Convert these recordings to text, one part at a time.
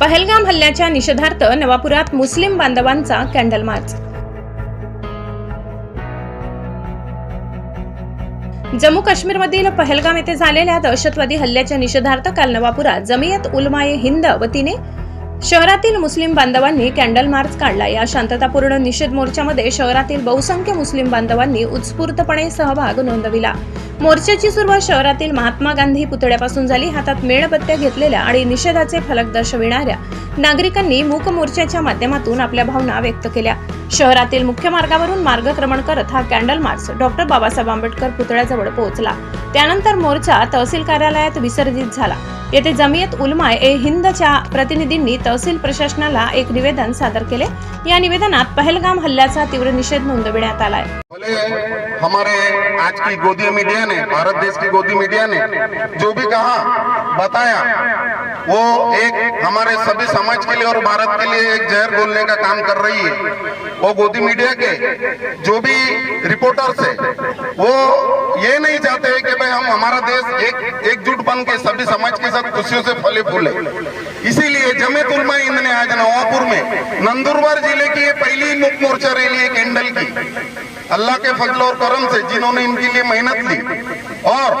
पहलगाम हल्ल्याच्या निषेधार्थ नवापुरात मुस्लिम बांधवांचा कॅन्डल मार्च जम्मू काश्मीरमधील पहलगाम येथे झालेल्या दहशतवादी हल्ल्याच्या निषेधार्थ काल नवापुरात जमियत उलमाये हिंद वतीने शहरातील मुस्लिम बांधवांनी कॅन्डल मार्च काढला. या शांततापूर्ण निषेध मोर्चामध्ये शहरातील बहुसंख्य मुस्लिम बांधवांनी उत्स्फूर्तपणे सहभाग नोंदविला. मोर्चाची सुरुवात शहरातील महात्मा गांधी पुतळ्यापासून झाली. हातात मेणबत्त्या घेतलेल्या आणि निषेधाचे फलक दर्शविणाऱ्या नागरिकांनी मूक मोर्चाच्या माध्यमातून आपल्या भावना व्यक्त केल्या. शहरातील मुख्य मार्गावरून मार्गक्रमण करत हा candle march doctor Babasaheb Ambedkar पुतळ्याजवळ पोहोचला. त्यानंतर मोर्चा तहसील कार्यालयात विसर्जित झाला. येथे जमियत उलमा ए हिंदच्या प्रतिनिधींनी तहसील प्रशासनाला एक निवेदन सादर केले. या निवेदनात पहलगाम हल्ल्याचा तीव्र निषेध नोंदविण्यात आलाय. हमारे आज की गोदी मीडिया ने, भारत देश की गोदी मीडिया ने जो भी कहा, बताया, वो एक हमारे सभी समाज के लिए और भारत के लिए एक जहर बोलने का काम कर रही है। वो गोदी मीडिया के जो भी रिपोर्टर्स है, वो ये नहीं चाहते हैं कि भाई हम, हमारा देश एक, एकजुट बन के सभी समाज के साथ खुशियों से फले फूले। इसीलिए जमेत उलमा हिंद ने आज नवापुर में, नंदुरबार ज़िले की पहली मुख मोर्चा रैली है कैंडल की। अल्लाह के फजल और करम से जिन्होंने इनके लिए मेहनत की और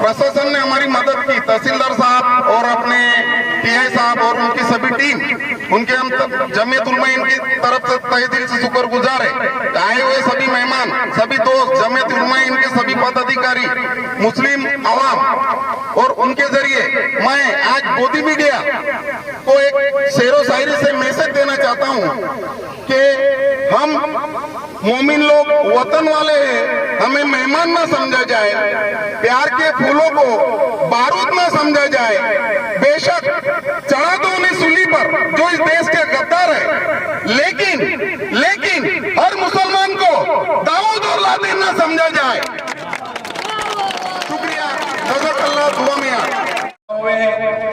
प्रशासन ने हमारी मदद की, तहसीलदार साहब और अपने टीआई साहब और उनकी सभी टीम, उनके हम जमीयत उलमा इनकी तरफ़ से तहे दिल से शुक्र गुजार है। आए हुए सभी मेहमान, सभी दोस्त, जमीयत उलमा इनके सभी पदाधिकारी, मुस्लिम आवाम और उनके ज़रिए मैं आज गोदी मीडिया को एक शेरो शायरी से मैसेज देना चाहता हूँ कि हम मोमिन लोग वतन वाले हैं हमें मेहमान न समझा जाए प्यार के फूलों को बारूद न समझा जाए। बेशक चढ़ा दो उन्हें सुली पर जो इस देश के गद्दार है। लेकिन लेकिन हर मुसलमान को दाऊद और लादेन न समझा जाए।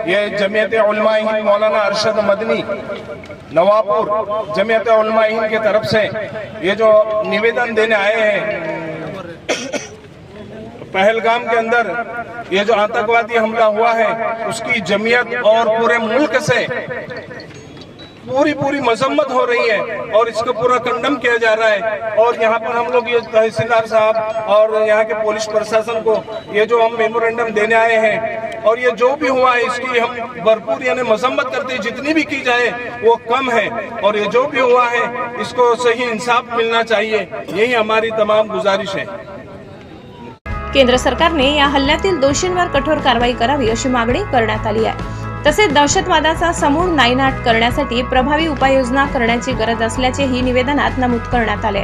ये जमीयत मौलाना अरशद मदनी नवापुर जमीयत की तरफ़ से ये जो निवेदन देने आए हैं, पहलगाम के अंदर ये जो आतंकवादी हमला हुआ है, उसकी जमीयत और पूरे मुल्क से पूरी पूरी मजम्मत हो रही है और इसको पूरा कंडम किया जा रहा है। और यहाँ पर हम लोग ये तहसीलदार साहब और यहाँ के पुलिस प्रशासन को ये जो हम मेमोरेंडम देने आए हैं और ये जो भी हुआ है इसकी हम भरपूर यानी मजम्मत करते जितनी भी की जाए वो कम है। और ये जो भी हुआ है इसको सही इंसाफ मिलना चाहिए। यही हमारी तमाम गुजारिश है। केंद्र सरकारने या हल्ल्यातील दोषींवर कठोर कारवाई करावी अशी मागणी करण्यात आली आहे. तसेच दहशतवादाचा समूळ नायनाट करण्यासाठी प्रभावी उपाययोजना करण्याची गरज असल्याचेही निवेदनात नमूद करण्यात आले.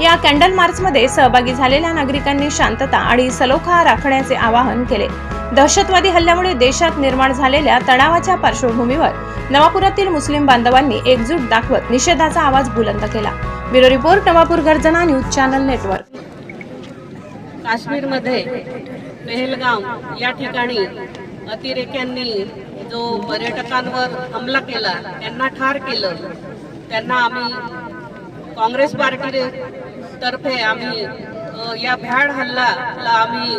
या कॅन्डल मार्चमध्ये सहभागी झालेल्या नागरिकांनी शांतता आणि सलोखा राखण्याचे आवाहन केले. दहशतवादी हल्ल्यामुळे देशात निर्माण झालेल्या तणावाच्या पार्श्वभूमीवर नवापुरातील मुस्लिम बांधवांनी एकजूट दाखवत निषेधाचा आवाज बुलंद केला. ब्युरो रिपोर्ट नवापूर गर्जना न्यूज चॅनल नेटवर्क. काश्मीरमध्ये पेहलगाव या ठिकाणी अतिरेक्यांनी जो पर्यटकांवर हमला केला त्यांना ठार केलं. त्यांना आम्ही काँग्रेस पार्टी तर्फे आम्ही या भ्याड हल्लाला आम्ही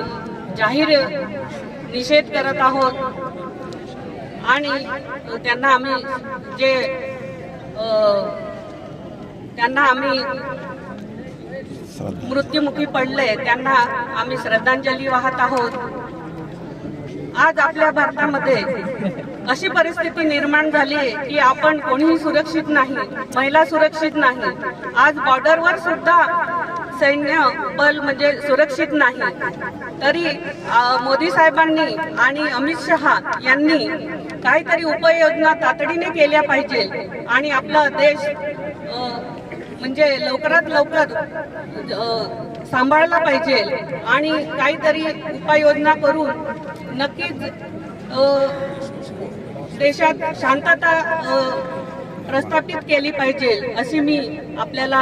जाहीर निषेध करत आहोत. आणि त्यांना आम्ही जे त्यांना आम्ही मृत्युमुखी पडले त्यांना आम्ही श्रद्धांजली वाहत आहोत. आज आपल्या भारतामध्ये अशी परिस्थिती निर्माण झाली आहे की आपण कोणीही सुरक्षित नाही महिला सुरक्षित नाही. आज बॉर्डरवर सुद्धा सैन्य बल म्हणजे सुरक्षित नाही. तरी मोदी साहेबांनी आणि अमित शहा यांनी काहीतरी उपाययोजना तातडीने केल्या पाहिजे आणि आपला देश म्हणजे लवकरात लवकर सांभाळला पाहिजे आणि काहीतरी उपाययोजना करून नक्कीच देशात शांतता प्रस्थापित केली पाहिजे अशी मी आपल्याला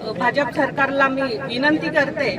भाजप सरकारला मी विनंती करते.